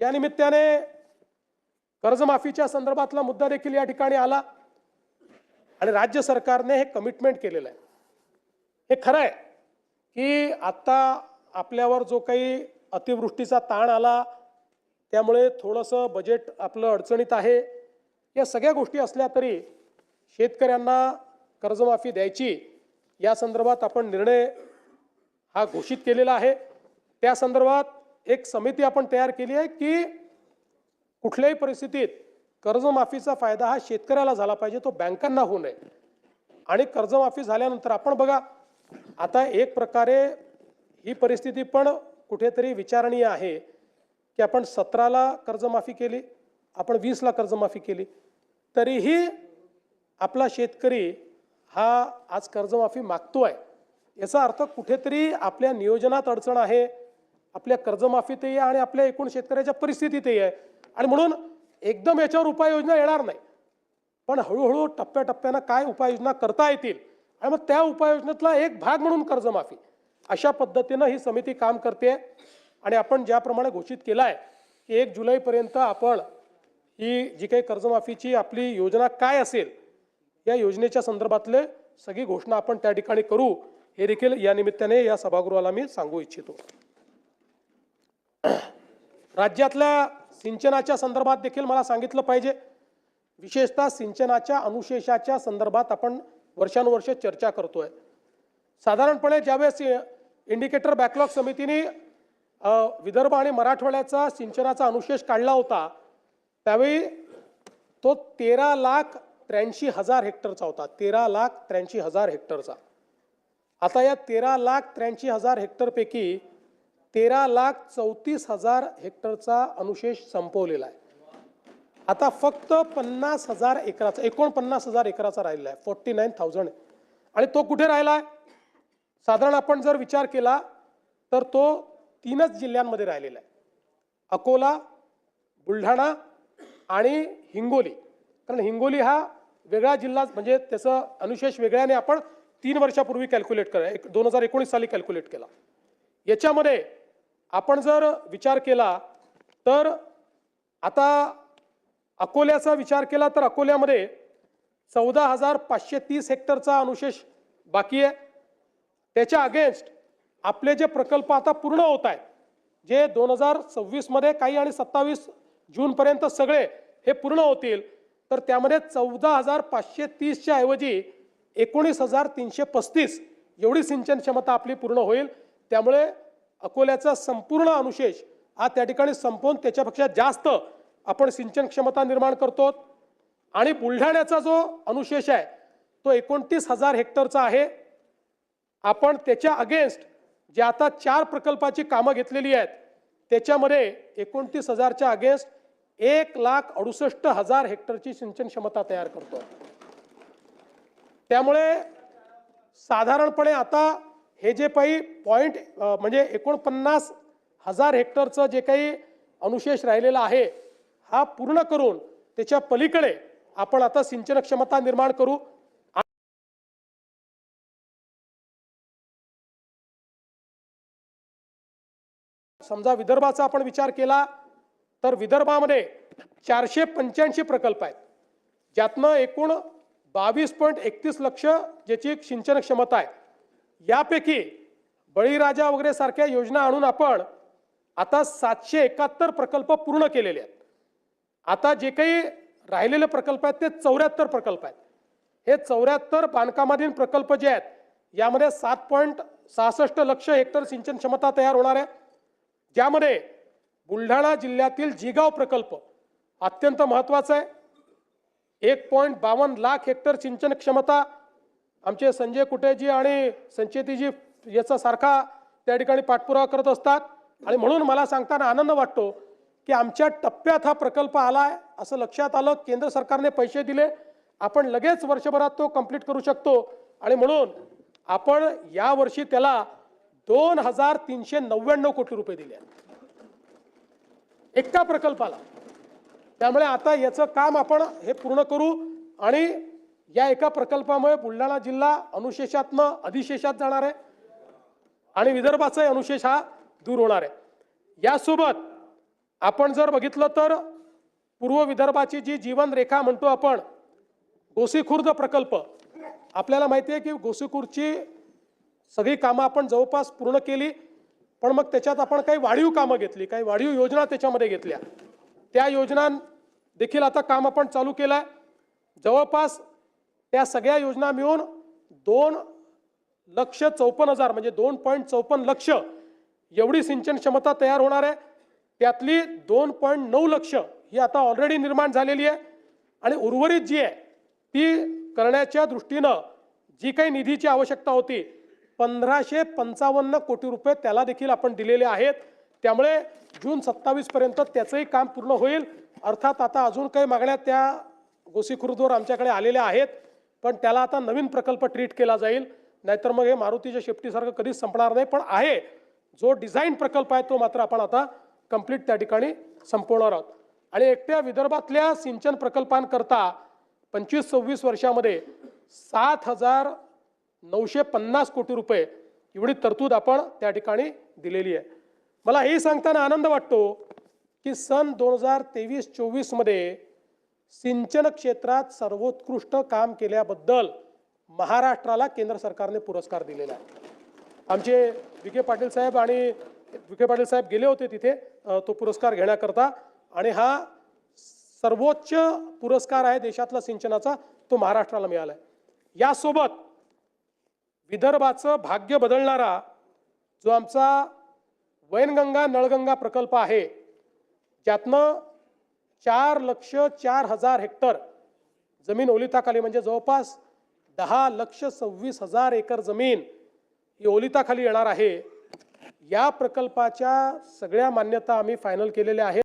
या निमित्ताने कर्जमाफीच्या संदर्भातला मुद्दा देखील या ठिकाणी आला. आणि राज्य सरकारने हे कमिटमेंट केलेलं आहे. हे खरं आहे की आत्ता आपल्यावर जो काही अतिवृष्टीचा ताण आला त्यामुळे थोडंसं बजेट आपलं अडचणीत आहे. या सगळ्या गोष्टी असल्या तरी शेतकऱ्यांना कर्जमाफी द्यायची या संदर्भात आपण निर्णय हा घोषित केलेला आहे. त्या संदर्भात एक समिती आपण तयार केली आहे की कुठल्याही परिस्थितीत कर्जमाफीचा फायदा हा शेतकऱ्याला झाला पाहिजे तो बँकांना होऊ नये. आणि कर्जमाफी झाल्यानंतर आपण बघा आता एक प्रकारे ही परिस्थिती पण कुठेतरी विचारणीय आहे की आपण सतराला कर्जमाफी केली आपण वीसला कर्जमाफी केली. तरीही आपला शेतकरी हा आज कर्जमाफी मागतो आहे याचा अर्थ कुठेतरी आपल्या नियोजनात अडचण आहे आपल्या कर्जमाफीतही आहे आणि आपल्या एकूण शेतकऱ्याच्या परिस्थितीतही आहे. आणि म्हणून एकदम याच्यावर उपाययोजना येणार नाही. पण हळूहळू टप्प्याटप्प्यानं काय उपाययोजना करता येतील आणि मग त्या उपाययोजनेतला एक भाग म्हणून कर्जमाफी. अशा पद्धतीनं ही समिती काम करते आणि आपण ज्याप्रमाणे घोषित केला आहे की एक जुलैपर्यंत आपण ही जी काही कर्जमाफीची आपली योजना काय असेल या योजनेच्या संदर्भातले सगळी घोषणा आपण त्या ठिकाणी करू. हे देखील या निमित्ताने या सभागृहाला मी सांगू इच्छितो. राज्यातल्या सिंचनाच्या संदर्भात देखील मला सांगितलं पाहिजे. विशेषतः सिंचनाच्या अनुशेषाच्या संदर्भात आपण वर्षानुवर्ष चर्चा करतोय. साधारणपणे ज्यावेळेस इंडिकेटर बॅकलॉग समितीने विदर्भ आणि मराठवाड्याचा सिंचनाचा अनुशेष काढला होता त्यावेळी तो तेरा लाख त्र्याऐंशी हजार हेक्टरचा होता. तेरा लाख त्र्याऐंशी हजार हेक्टरचा. आता या तेरा लाख त्र्याऐंशी हजार हेक्टरपैकी तेरा लाख चौतीस हजार हेक्टरचा अनुशेष संपवलेला आहे. आता फक्त पन्नास हजार एकराचा एकोणपन्नास हजार एकराचा राहिलेला आहे फोर्टी नाईन थाउजंड आणि तो कुठे राहिला आहे? साधारण आपण जर विचार केला तर तो तीनच जिल्ह्यांमध्ये राहिलेला आहे. अकोला बुलढाणा आणि हिंगोली. कारण हिंगोली हा वेगळा जिल्हा म्हणजे त्याचं अनुशेष वेगळ्याने आपण तीन वर्षापूर्वी कॅल्क्युलेट करा एक दोन हजार एकोणीस साली कॅल्क्युलेट केला. याच्यामध्ये आपण जर विचार केला तर आता अकोल्याचा विचार केला तर अकोल्यामध्ये चौदा हजार पाचशे तीस हेक्टरचा अनुशेष बाकी आहे. त्याच्या अगेन्स्ट आपले जे प्रकल्प आता पूर्ण होत आहेत जे दोन हजार सव्वीसमध्ये काही आणि सत्तावीस जूनपर्यंत सगळे हे पूर्ण होतील तर त्यामध्ये चौदा हजार पाचशे तीसच्या ऐवजी एकोणीस हजार तीनशे पस्तीस एवढी सिंचन क्षमता आपली पूर्ण होईल. त्यामुळे अकोल्याचा संपूर्ण अनुशेष हा त्या ठिकाणी संपवून त्याच्यापेक्षा जास्त आपण सिंचन क्षमता निर्माण करतो. आणि बुलढाण्याचा जो अनुशेष आहे तो एकोणतीस हजार हेक्टरचा आहे. आपण त्याच्या अगेन्स्ट जे आता चार प्रकल्पाची कामं घेतलेली आहेत त्याच्यामध्ये एकोणतीस हजारच्या अगेन्स्ट एक लाख अडुसष्ट हजार हेक्टरची सिंचन क्षमता तयार करतो. त्यामुळे साधारणपणे आता हे जे काही पॉईंट म्हणजे एकोणपन्नास हजार हेक्टरचं जे काही अनुशेष राहिलेला आहे हा पूर्ण करून त्याच्या पलीकडे आपण आता सिंचन क्षमता निर्माण करू. समजा विदर्भाचा आपण विचार केला तर विदर्भामध्ये चारशे पंच्याऐंशी प्रकल्प आहेत. ज्यातनं एकूण बावीस पॉईंट एकतीस लक्ष ज्याची एक सिंचन क्षमता आहे. यापैकी बळीराजा वगैरे सारख्या योजना आणून आपण आता सातशे एकाहत्तर प्रकल्प पूर्ण केलेले आहेत. आता जे काही राहिलेले प्रकल्प आहेत ते चौऱ्याहत्तर प्रकल्प आहेत. हे चौऱ्याहत्तर बांधकामाधीन प्रकल्प जे आहेत यामध्ये सात पॉईंट सहासष्ट लक्ष हेक्टर सिंचन क्षमता तयार होणार आहे. ज्यामध्ये बुलढाणा जिल्ह्यातील जिगाव प्रकल्प अत्यंत महत्त्वाचा आहे. एक पॉईंट बावन्न लाख हेक्टर सिंचन क्षमता आमचे संजय कुटेजी आणि संचेतीजी याचा सारखा त्या ठिकाणी पाठपुरावा करत असतात. आणि म्हणून मला सांगताना आनंद वाटतो की आमच्या टप्प्यात हा प्रकल्प आला आहे असं लक्षात आलं केंद्र सरकारने पैसे दिले आपण लगेच वर्षभरात तो कंप्लीट करू शकतो. आणि म्हणून आपण यावर्षी त्याला दोन हजार तीनशे नव्याण्णव कोटी रुपये दिले एका प्रकल्पाला त्यामुळे आता याचं काम आपण हे पूर्ण करू आणि या एका प्रकल्पामुळे बुलढाणा जिल्हा अनुशेषातनं अधिशेषात जाणार आहे आणि विदर्भाचाही अनुशेष हा दूर होणार आहे. यासोबत आपण जर बघितलं तर पूर्व विदर्भाची जी जीवनरेखा म्हणतो आपण गोसीखुर्द प्रकल्प आपल्याला माहिती आहे की गोसीखुर्दची सगळी कामं आपण जवळपास पूर्ण केली पण मग त्याच्यात आपण काही वाढीव कामं घेतली काही वाढीव योजना त्याच्यामध्ये घेतल्या. त्या योजना देखील आता काम आपण चालू केलं आहे जवळपास त्या सगळ्या योजना मिळून दोन लक्ष चौपन्न हजार म्हणजे दोन पॉईंट चौपन्न लक्ष एवढी सिंचन क्षमता तयार होणार आहे. त्यातली दोन पॉईंट नऊ लक्ष ही आता ऑलरेडी निर्माण झालेली आहे आणि उर्वरित जी आहे ती करण्याच्या दृष्टीनं जी काही निधीची आवश्यकता होती पंधराशे पंचावन्न कोटी रुपये त्याला देखील आपण दिलेले आहेत. त्यामुळे जून सत्तावीसपर्यंत त्याचंही काम पूर्ण होईल. अर्थात आता अजून काही मागण्या त्या गोसीखुर्दवर आमच्याकडे आलेल्या आहेत. पण त्याला आता नवीन प्रकल्प ट्रीट केला जाईल. नाहीतर मग हे मारुतीच्या शेपटीसारखं कधीच संपणार नाही. पण आहे. जो डिझाईन प्रकल्प आहे तो मात्र आपण आता कंप्लीट त्या ठिकाणी संपवणार आहोत. आणि एकट्या विदर्भातल्या सिंचन प्रकल्पांकरता पंचवीस सव्वीस वर्षामध्ये सात हजार नऊशे पन्नास कोटी रुपये एवढी तरतूद आपण त्या ठिकाणी दिलेली आहे. मला हे सांगताना आनंद वाटतो की सन दोन हजार तेवीस चोवीसमध्ये सिंचन क्षेत्रात सर्वोत्कृष्ट काम केल्याबद्दल महाराष्ट्राला केंद्र सरकारने पुरस्कार दिलेला आहे. आमचे विखे पाटील साहेब आणि विखे पाटील साहेब गेले होते तिथे तो पुरस्कार घेण्याकरता आणि हा सर्वोच्च पुरस्कार आहे देशातला सिंचनाचा तो महाराष्ट्राला मिळाला आहे. यासोबत विदर्भाचं भाग्य बदलणारा जो आमचा वैनगंगा नळगंगा प्रकल्प आहे ज्यातनं चार लक्ष चार हजार हेक्टर जमीन ओलिताखाली म्हणजे जवळपास दहा लक्ष सव्वीस हजार एकर जमीन ही ओलिताखाली येणार आहे. या प्रकल्पाच्या सगळ्या मान्यता आम्ही फायनल केलेल्या आहेत.